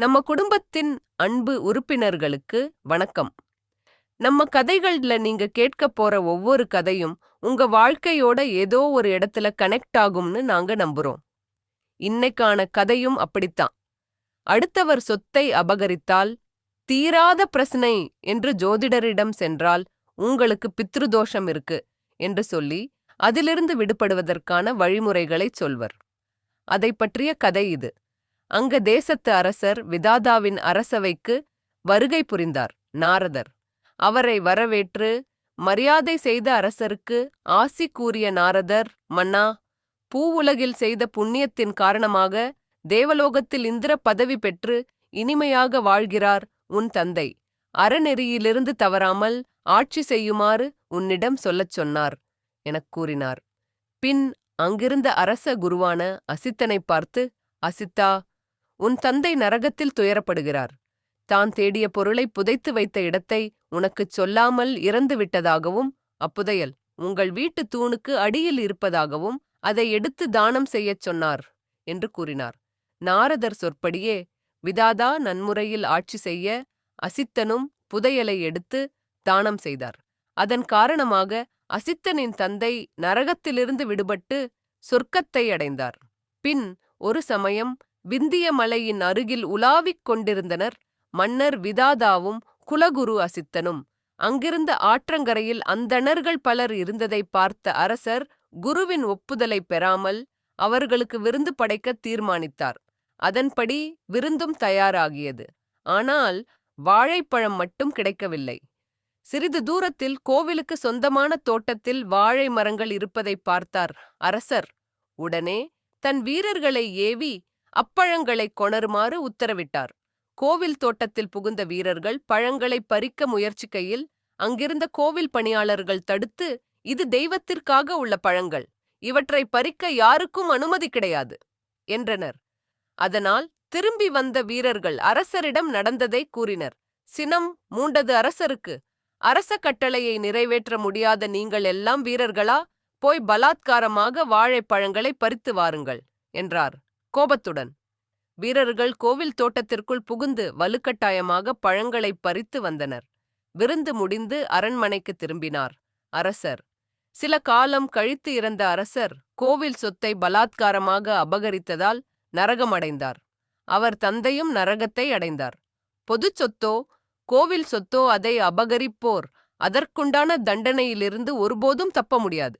நம்ம குடும்பத்தின் அன்பு உறுப்பினர்களுக்கு வணக்கம். நம்ம கதைகள்ல நீங்க கேட்க போற ஒவ்வொரு கதையும் உங்க வாழ்க்கையோட ஏதோ ஒரு இடத்துல கனெக்ட் ஆகும்னு நாங்க நம்புறோம். இன்னைக்கான கதையும் அப்படித்தான். அடுத்தவர் சொத்தை அபகரித்தால் தீராத பிரச்சனை என்று ஜோதிடரிடம் சென்றால் உங்களுக்கு பித்ருதோஷம் இருக்கு என்று சொல்லி அதிலிருந்து விடுபடுவதற்கான வழிமுறைகளைச் சொல்வர். அதை பற்றிய கதை இது. அங்க தேசத்து அரசர் விதாதாவின் அரசவைக்கு வருகை புரிந்தார் நாரதர். அவரை வரவேற்று மரியாதை செய்த அரசருக்கு ஆசி கூறிய நாரதர் மன்னா பூவுலகில் செய்த புண்ணியத்தின் காரணமாக தேவலோகத்தில் இந்திர பதவி பெற்று இனிமையாக வாழ்கிறார் உன் தந்தை. அறநெறியிலிருந்து தவறாமல் ஆட்சி செய்யுமாறு உன்னிடம் சொல்லச் சொன்னார் எனக் கூறினார். பின் அங்கிருந்த அரச குருவான அசித்தனைப் பார்த்து அசித்தா உன் தந்தை நரகத்தில் துயரப்படுகிறார். தான் தேடிய பொருளை புதைத்து வைத்த இடத்தை உனக்குச் சொல்லாமல் இறந்து விட்டதாகவும் அப்புதையல் உங்கள் வீட்டு தூணுக்கு அடியில் இருப்பதாகவும் அதை எடுத்து தானம் செய்யச் சொன்னார் என்று கூறினார். நாரதர் சொற்படியே விதாதா நன்முறையில் ஆட்சி செய்ய அசித்தனும் புதையலை எடுத்து தானம் செய்தார். அதன் காரணமாக அசித்தனின் தந்தை நரகத்திலிருந்து விடுபட்டு சொர்க்கத்தை அடைந்தார். பின் ஒரு சமயம் விந்திய மலையின் அருகில் உலாவிக் கொண்டிருந்தனர். மன்னர் விதாதாவும் குலகுரு அசித்தனும். அங்கிருந்த ஆற்றங்கரையில் அந்தணர்கள் பலர் இருந்ததை பார்த்த அரசர் குருவின் ஒப்புதலை பெறாமல் அவர்களுக்கு விருந்து படைக்க தீர்மானித்தார். அதன்படி விருந்தும் தயாராகியது. ஆனால் வாழைப்பழம் மட்டும் கிடைக்கவில்லை. சிறிது தூரத்தில் கோவிலுக்கு சொந்தமான தோட்டத்தில் வாழை மரங்கள் இருப்பதை பார்த்தார் அரசர். உடனே தன் வீரர்களை ஏவி அப்பழங்களை கொணருமாறு உத்தரவிட்டார். கோவில் தோட்டத்தில் புகுந்த வீரர்கள் பழங்களை பறிக்க முயற்சிக்கையில் அங்கிருந்த கோவில் பணியாளர்கள் தடுத்து இது தெய்வத்திற்காக உள்ள பழங்கள் இவற்றை பறிக்க யாருக்கும் அனுமதி கிடையாது என்றனர். அதனால் திரும்பி வந்த வீரர்கள் அரசரிடம் நடந்ததை கூறினர். சினம் மூண்டது அரசருக்கு அரச கட்டளையை நிறைவேற்ற முடியாத நீங்கள் எல்லாம் வீரர்களா? போய் பலாத்காரமாக வாழைப்பழங்களை பறித்து வாருங்கள் என்றார். கோபத்துடன். வீரர்கள் கோவில் தோட்டத்திற்குள் புகுந்து வலுக்கட்டாயமாக பழங்களை பறித்து வந்தனர். விருந்து முடிந்து அரண்மனைக்கு திரும்பினார். அரசர். சில காலம் கழித்து இறந்த அரசர் கோவில் சொத்தை பலாத்காரமாக அபகரித்ததால் நரகமடைந்தார். அவர் தந்தையும் நரகத்தை அடைந்தார். பொதுச் சொத்தோ கோவில் சொத்தோ அதை அபகரிப்போர் அதற்குண்டான தண்டனையிலிருந்து ஒருபோதும் தப்ப முடியாது.